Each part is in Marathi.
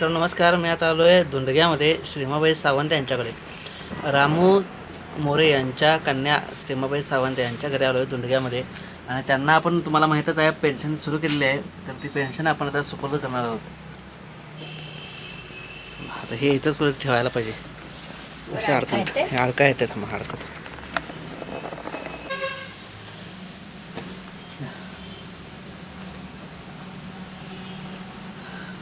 तर नमस्कार मी आता आलो आहे धुंडग्यामध्ये श्रीमाबाई सावंत यांच्याकडे. रामू मोरे यांच्या कन्या श्रीमाबाई सावंत यांच्या घरी आलो आहे धुंडग्यामध्ये. आणि त्यांना आपण तुम्हाला माहीतच आहे पेन्शन सुरू केलेली आहे. तर ती पेन्शन आपण आता सुपूर्द करणार आहोत. आता हे इथं कुठे ठेवायला पाहिजे? असे अडकून हे अडका येतात मग अडकत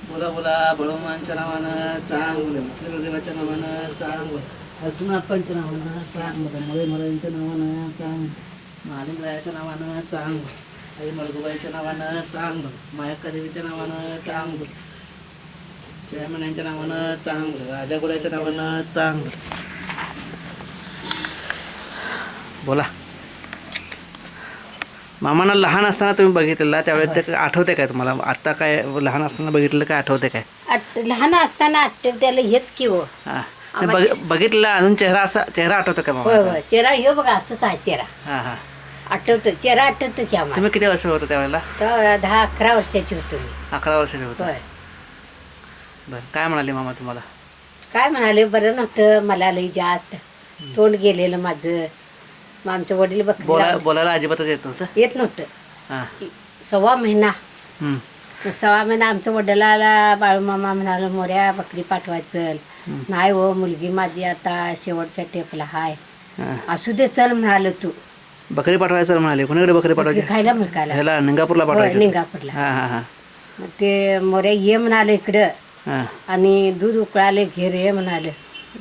बोला बोला बळवमानच्या नावानं चांगलं विठ्ठलदेवाच्या नावानं चांगलं हसनाप्पांच्या नावानं चांगलं मळे मरायांच्या नावानं चांगलं महालिंगरायाच्या नावानं चांगलं आई मळगुबाईच्या नावानं चांगलं मायक्का देवीच्या नावानं चांगलं नावानं चांगलं राजागुड्याच्या नावानं चांगलं. बोला. मामांना लहान असताना तुम्ही बघितलेला त्यावेळेस ते आठवते काय तुम्हाला? आता काय लहान असताना बघितलं काय आठवते काय? लहान असताना आठवते त्याला हेच की हो. हा. नाही, बघ- बघितलं अजून चेहरा असा चेहरा आठवतो का होय मामा होय. चेहरा हे बघा असंच आहे चेहरा. हा हा. आठवतो चेहरा आठवतो की आम्हाला. तुम्ही किती वर्ष होतं त्यावेळेला? दहा अकरा वर्षाची होतो मी. अकरा वर्षाचे होतं. होय. बरं काय म्हणाले मामा तुम्हाला? काय म्हणाले बरं नव्हतं मला लई जास्त तोंड गेलेलं माझं. मग आमचे वडील बोला लावले. बोलायला अजिबातच येत नव्हतं? येत नव्हतं. हा. सव्वा महिना. सव्वा महिना आमच्या वडिलाला बाळूमामा म्हणाला मोऱ्या बकरी पाठवायचं नाही हो मुलगी माझी आता शेवटच्या टेपला हाय. हा. असू दे चल म्हणाल तू. बकरी पाठवायचं म्हणाले. कोणीकडे बकरी पाठवायची? खायला ह्याला निंगापूरला होय पाठवायची निंगापूरला. हा हा हा. मग ते मोऱ्या ये म्हणाले इकडं. हा. आणि दूध उकळाले घेर ये म्हणाले.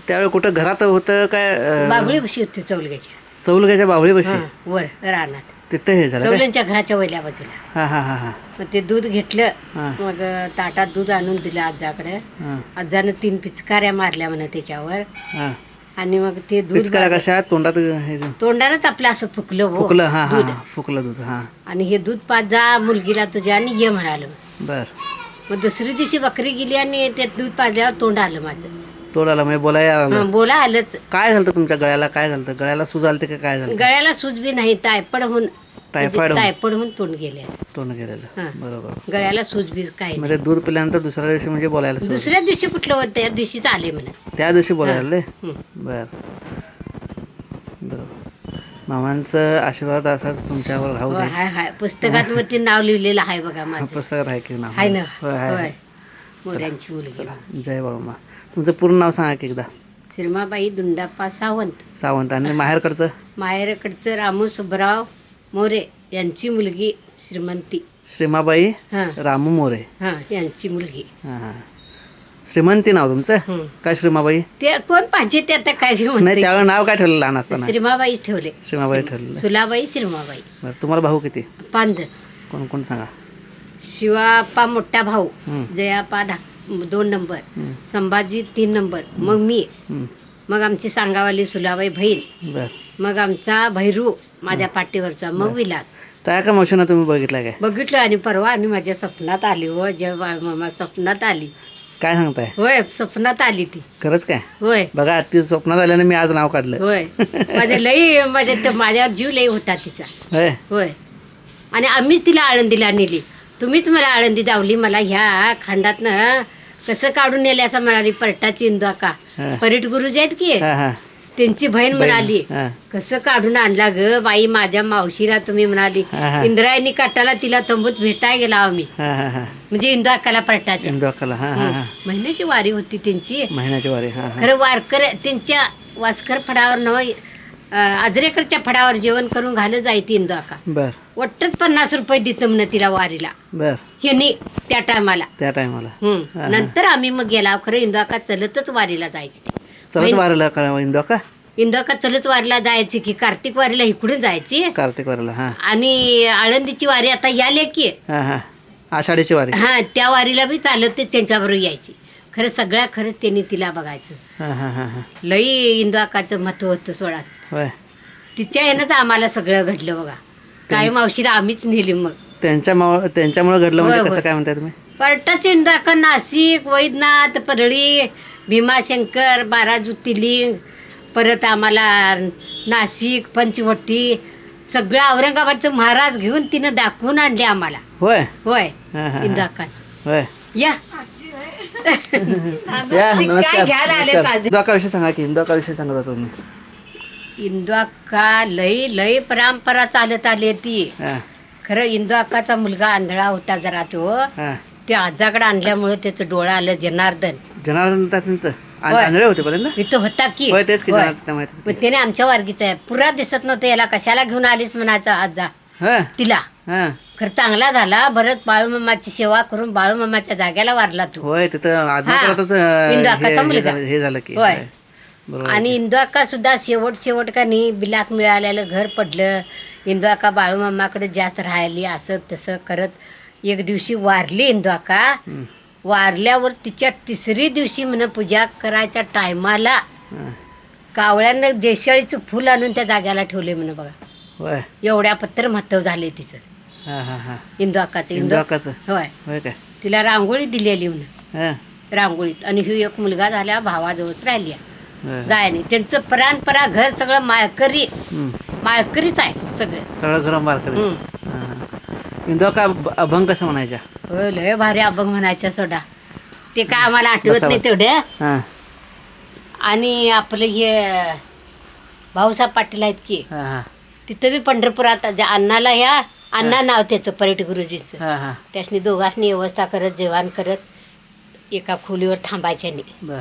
त्यावेळी कुठं घरात होतं काय अं, बाबळी बशी होती चौलग्याच्या. चौलग्याच्या बावळी बशी? हं, वर रानात. तिथं हे झालं काय? चौल्यांच्या घराच्या वैल्या बाजूला. हा हा हा हा. मग ते दूध घेतलं हा. मग ताटात दूध आणून दिलं आजाकडे हा. आजानं तीन पिचकाऱ्या मारल्या म्हणा त्याच्यावर. हा. आणि मग ते दूध पिचकाऱ्या कशा तोंडात हे तोंडानंच आपलं असं फुकलं हो फुकलं हा हा दूध. हा, फुकलं दूध हा. आणि हे दूध पाच जा मुलगीला तुझ्या आणि ये म्हणालं. बर. मग दुसरी दिवशी बकरी गेली आणि ते दूध पाजल्यावर तोंड आलं माझं. तोडाला म्हणजे बोलायला आलं हं, बोला आलंच. काय झालं तुमच्या गळ्याला? काय झालं गळ्याला सूज आलते का काय झालं? गळ्याला सूज बी नाही टायफॉइड होऊन टायफॉइड होऊन? टायफॉइड होऊन तोंड गेले. तोंड गेलेलं. हा. बरोबर. गळ्याला सूज बी काय नाही. म्हणजे दूध पिल्यानंतर दुसऱ्या दिवशी म्हणजे बोलायला सुरू दुसऱ्या दिवशी कुठलं होतं? त्या दिवशीच आले म्हणा. त्या दिवशी बोलायला? हं. बर. बरोबर मामांचं आशीर्वाद असाच तुमच्यावर राहू दे. हाय हाय. पुस्तकात मग ते नाव लिहिलेलं आहे बघा माझं. पुस्तकात आहे की नाव. हाय ना? होय, आहे, होय. आहे. मोऱ्यांची मुलगी. जय बाळूमा तुमचं पूर्ण नाव सांगा की एकदा. श्रीमाबाई दुंडाप्पा सावंत. सावंत. आणि माहेरकडचं? माहेरकडचं रामू सुब्राव मोरे यांची मुलगी श्रीमंती. श्रीमाबाई हां. रामू मोरे. हां यांची मुलगी. हां हां. श्रीमंती नाव तुमचं. काय श्रीमाबाई? ते कोण पाहिजे ते आता काय नाही त्यावेळेला नाव काय ठेवलं लहान असताना? श्रीमाबाई ठेवले. श्रीमाबाई ठरलेलं सुलाबाई श्रीमाबाई. बरं तुम्हाला भाऊ किती? पांज कोण कोण सांगा? शिवाप्पा मोठा भाऊ. जयापा धा दोन नंबर. संभाजी तीन नंबर. मग मी. मग आमची सांगावाली सुलाबाई बहीण. मग आमचा भैरू माझ्या पाठीवरचा. मग विलास. त्या का मावशीनं तुम्ही बघितलं काय? बघितलं आणि परवा आणि माझ्या स्वप्नात आली हो जेव्हा स्वप्नात आली. काय सांगताय? होय स्वप्नात आली ती. खरंच काय? होय. बघा ती स्वप्नात आल्याने मी आज नाव काढलं. होय. माझ्या लई माझ्या ते माझ्यावर जीव लई होता तिचा. होय. होय. आणि आम्हीच तिला आळंदीला नेली. तुम्हीच मला आळंदी दावली मला ह्या खंडातनं कसं काढून नेले असं म्हणाली परटाची इंदू का हा. परीट गुरुजी आहेत की? हा हा. त्यांची बहीण म्हणाली हा. कसं काढून आणला ग बाई माझ्या मावशीला तुम्ही म्हणाली. हा, हा. इंद्रायणी काटाला तिला तंबूत भेटाय गेला आम्ही. हा हा हा. म्हणजे इंदू अक्काला परटाच्या इंदू अक्काला हा हा. हा. महिन्याची वारी होती त्यांची. महिन्याची वारी हा हा. खरं वारकर त्यांच्या वासकर फडावर नव अं, आजरेकडच्या फडावर जेवण करून घालत जायती इंदू आका बर. वाटतच पन्नास रुपये देतं म्हणा तिला वारीला. बर. ह्यानी त्या टायमाला. त्या टायमाला. नंतर आम्ही मग गेला खरं इंदू आका चलतच वारीला जायची. चलत महिन- वारीला का इंदो का इंदू आका चलत वारीला जायची की कार्तिक वारीला इकडून जायची. कार्तिक वारीला हां. आणि आळंदीची वारी आता याले की. हां हां. आषाढीची वारी. हा त्या वारीला बी चालत ते त्यांच्याबरोबर यायची. खरं सगळ्या खरंच त्यांनी तिला बघायचं. हां हां हां हां. लई इंदुआकाचं महत्त्व होतं होय. तिच्या यानंच आम्हाला सगळं घडलं बघा. काय मावशीला आम्हीच नेली मग. त्यांच्यामुळं त्यांच्यामुळं घडलं म्हणजे कसं. काय म्हणताय तुम्ही? परटाचे इंदाका नाशिक वैद्यनाथ परळी भीमाशंकर बारा ज्योतिर्लिंग परत आम्हाला नाशिक पंचवटी सगळं औरंगाबादचं महाराज घेऊन तिनं दाखवून आणले आम्हाला. होय? होय हां हां होय. या. या काय नमस्कार घ्यायला आले नमस्कार. काजू? इंदोका विषय सांगा की इंदोका विषय सांगत होता तुम्ही. इंदुआक्का लय लय परंपरा चालत आली ती. हां. खरं इंदुआक्काचा मुलगा आंधळा होता जरा तो. हां. ते आजाकडे आणल्यामुळे त्याचं डोळं आलं जनार्दन. जनार्दन त्यांचं. होय. आंधळे होते पर्यंत इथं होता की. होय तेच की होय. जनार्दन माहिती मग त्याने आमच्या वर्गीचा आहे. पुरा दिसत नव्हतं याला. कशाला घेऊन आलीस म्हणायचा आजा हां. तिला. हां. खरं चांगला झाला. भरत बाळूमामाची सेवा करून बाळूमामाच्या जाग्याला वारला तू. होय तिथं आत्मा हां. करतच अं, इंदू हे- अक्काचा हे मुलगा. झालं- हे झालं की. होय. होय. बरोबर आणि इंदू अक्का सुद्धा शेवट शेवट का नाही बिलाक मिळालेलं घर पडलं. इंदू अक्का बाळूमामाकडे जास्त राहिली असं तसं करत एक दिवशी वारली इंदू अक्का हं. वारल्यावर तिच्या तिसरी दिवशी म्हण पूजा करायच्या टायमाला. कावळ्यानं देशाळीचं फुल आणून त्या जाग्याला ठेवले म्हण बघा. एवढ्या पत्र महत्त्व झाले तिचं. हां हां हां. इंदू अक्काचं इंदू इंदू अक्काचं होय तिला रांगोळी दिलेली म्हणून हां. रांगोळीत. आणि ही एक मुलगा झाल्या भावाजवळच राहिली. जाय नाही त्यांचं परांपरा घर सगळं माळकरी. माळकरीच आहे सगळं. सगळं बार करायचं इंदो का अभंग कसं म्हणायच्या? हो लय भारी अभंग म्हणायच्या सोडा. ते काय आम्हाला आठवत नाही. तेवढ्या हां. आणि आपलं हे भाऊसाहेब पाटील आहेत की हां हां. तिथं बी पंढरपुरात ज्या अण्णाला ह्या अण्णा नाव त्याचं पर्यट गुरुजींचं. हां हां. त्यासनी दोघांनी व्यवस्था करत जेवण करत एका खोलीवर थांबायच्यानी बर.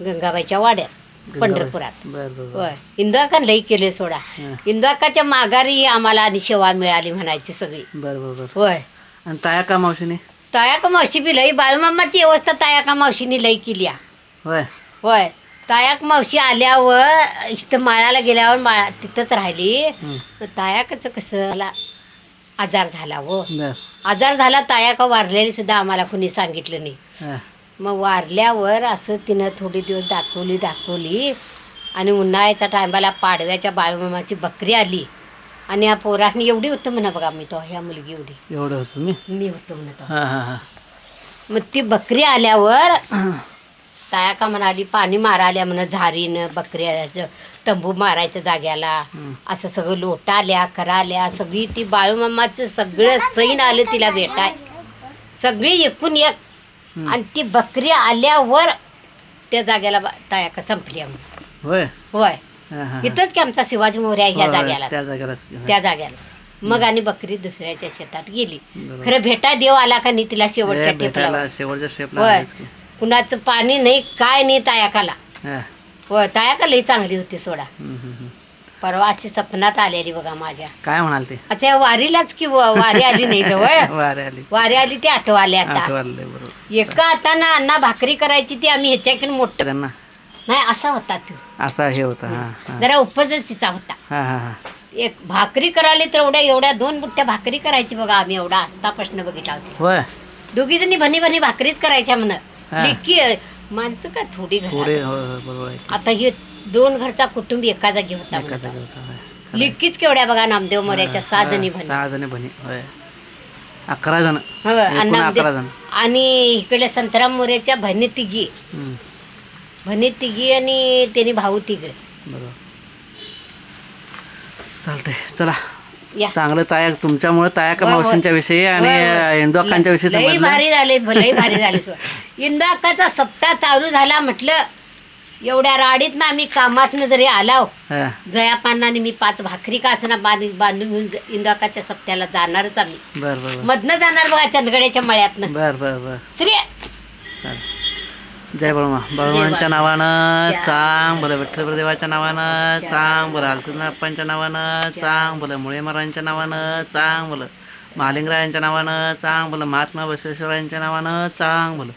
गंगाबाईच्या वाड्यात. पंढरपुरात. बर बर बर. होय. इंदुआका लई केले सोडा. हं. इंदुआकाच्या माघारी आम्हाला आणि सेवा मिळाली म्हणायची सगळी. बर बर बर. होय. आणि ताया का मावशीने? तायाका मावशी बी लई बाळमामाची व्यवस्था तायाका मावशीने लई केली आ. होय. होय तायाक मावशी आल्यावर इथं माळाला गेल्यावर माळा तिथंच राहिली. हं. तायाकाचं कसं मला आजार झाला व बर. आजार झाला तायाका वारलेली सुद्धा आम्हाला कुणी सांगितलं नाही. हां. मग वारल्यावर असं तिनं थोडी दिवस दाखवली दाखवली. आणि उन्हाळ्याच्या टायमाला पाडव्याच्या बाळमामाची बकरी आली. आणि या पोरासनी एवढी होतं म्हणा बघा मी तो ह्या मुलगी एवढी. एवढं होतं तुम्ही मी होतो हां हां हां. मग ती बकरी आल्यावर ताया का म्हणाली पाणी माराल्या म्हण झारीनं बकऱ्याचं तंबू मारायचं जाग्याला. असं सगळं लोटाल्या कराल्या सगळी ती बाळूमामाचं सगळं सैन आलं तिला भेटाय सगळी एकूण एक आणि ती बकरी आल्यावर त्या जाग्याला बा- ताया का संपली आम्ही. होय होय हां हां इथंच की आमचा शिवाजी मोर्या ह्या होय, जाग्याला त्या जागेलाच की. त्या जाग्याला मग आणि बकरी दुसऱ्याच्या शेतात गेली बरोबर. खरं भेटा देव आला का नाही तिला शेवटच्या हे टेपला भेटायला शेवटच्या स्टेपला होय आलेच की. कुणाचं पाणी नाही काय नाही तायाकाला हां. होय तायाका लई चांगली होती सोडा. परवा अशी सपनात आलेली बघा माझ्या. काय म्हणाल ते? आता या वारीलाच की व- वारी आली नाही जवळ? वारे आली. वारी आली ती आठवाले आता. आठवले बरोबर. एका हातानं अण्णा भाकरी करायची ती आम्ही ह्याच्याकडे मोठं. त्यांना? नाही असा होता तो. असा हे होता हां हां. जरा उपजच तिचा होता. हां हां हां. एक भाकरी करायला तर एवढ्या एवढ्या दोन बुट्ट्या भाकरी करायची बघा आम्ही एवढा आस्तापासून बघितला होती. होय. दोघी जणी भनी भनी भाकरीच करायच्या म्हण. हा. लिकी माणसं का थोडी घरात. थोडे होय होय बरोबर आहे आता हे दोन घरचा कुटुंब एका जागी होता एका होय. लिकीच केवढ्या बघा नामदेव मोऱ्याच्या सहा जणी सहा जणी बनी होय. अकरा जण. हो, आणि एकूण नामदेव- अकरा जण. आणि इकडे संतराम मोऱ्याच्या भनी तिघी. भनी तिघी आणि त्यांनी भाऊ तिघ. बरोबर. चालतंय चला. या. चांगलं ताया तुमच्यामुळे तायाका होय, होय. मावशींच्या विषयी आणि होय. इंदोकांच्या विषयी लई समजलं? भारी झाले लई भारी झाले इंदू अक्काचा सप्ताह चालू झाला म्हटलं एवढ्या राडीतनं आम्ही कामातनं जरी आलाव हां, जयापानाने मी पाच भाकरी का असना बांधून बांधून घेऊन ज- इंदू अक्काच्या सप्त्याला जाणारच आम्ही. बर बर बर. मधनं जाणार बघा चंदगड्याच्या मळ्यातनं. बर बर बर. श्री चालेल. जय बळमा. बळमांच्या नावानं चांग बोला विठ्ठल देवाच्या नावानं चांग बोला अप्पांच्या नावानं चांग बोला मुळे महाराजांच्या नावानं चांग बोला महालिंगरायांच्या नावानं चांग बोला महात्मा बसवेश्वरायांच्या नावानं चांग बोला.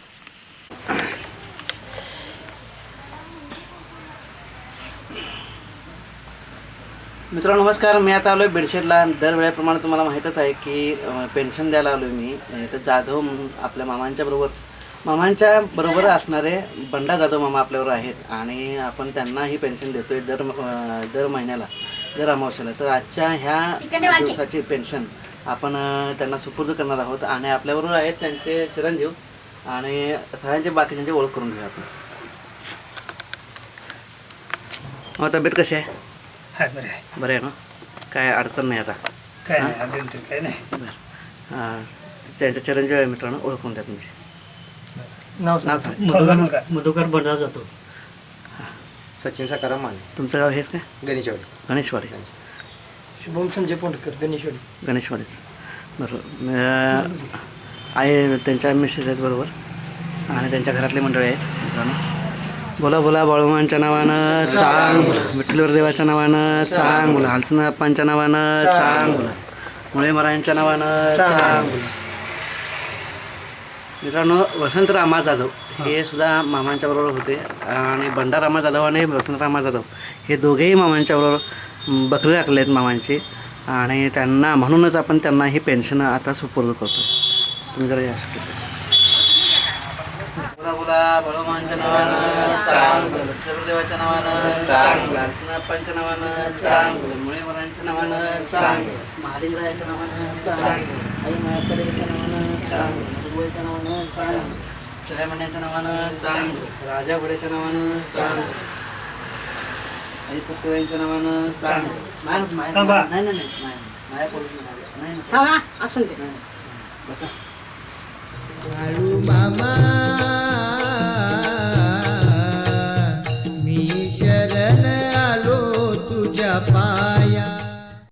मित्रांनो नमस्कार. मी आता आलो आहे बेडशेडला. दरवेळेप्रमाणे तुम्हाला माहीतच आहे की पेन्शन द्यायला आलो आहे मी इथं जाधव आपल्या मामांच्या बरोबर मामांच्या बरोबर असणारे बंडा जाधव मामा आपल्यावर आहेत आणि आपण त्यांना ही पेन्शन देतोय दर दर महिन्याला दर अमावस्याला. तर आजच्या ह्या दिवसाची पेन्शन आपण त्यांना सुपूर्द करणार आहोत आणि आपल्याबरोबर आहेत त्यांचे चिरंजीव. आणि सगळ्यांचे बाकीच्यांची ओळख करून घेऊया आपण. मग तब्येत कशी आहे? हाय बरं आहे? बरं आहे ना? काय अडचण नाही आता. काय नाही अजून तर काय नाही. बरं. हां त्यांच्या चिरंजीव आहे मित्रांनो ओळखून द्या तुमचे. नाव नाव सांग. मधुकर? मधुकर बंडा जातो. सचिन सकाराम माने. तुमचं गाव हेच काय? गणेशवाडी. गणेशवाडी. शुभम संजय पोंडकर गणेशवाडी. गणेशवाडीच. बरोबर अं, आहे त्यांच्या मिसेस आहेत बरोबर. आणि त्यांच्या घरातले मंडळी आहेत मित्रांनो. बोला बोला बाळूमांच्या नावानं चांग. बोला विठ्ठलवर देवाच्या नावानं चांग. बोला हलसनाप्पांच्या नावानं चांग. बोला मुळे महाराजांच्या नावानं चांग. बोला. मित्रांनो वसंतरामा जाधव हे सुद्धा मामांच्या बरोबर होते. आणि बंडारामा जाधव आणि वसंतरामा जाधव हे दोघेही मामांच्या बरोबर बकरी राखले आहेत मामांची. आणि त्यांना म्हणूनच आपण त्यांना ही पेन्शन आता सुपूर्द करतो. तुम्ही जरा या. बोला बोला बळोमांच्या नावानं चांग बोला विठ्ठलदेवाच्या नावानं चांग बोला अर्चनाप्पांच्या नावानं चांग बोला मुळे महाराजांच्या नावानं चांग बोला महालिंगरायाच्या नावानं चांग बोला आई मायाकडेच्या नावानं चांग बोला सुरवईच्या नावानं चांग बोला चरायमण्याच्या नावानं चांग राजा घोड्याच्या नावानं चांग बोला आई सत्यवाईंच्या नावानं चांग बोला माया-. नाही नाही नाही नाही. माया करू नका. नाही नाही. नाही. बसा मामा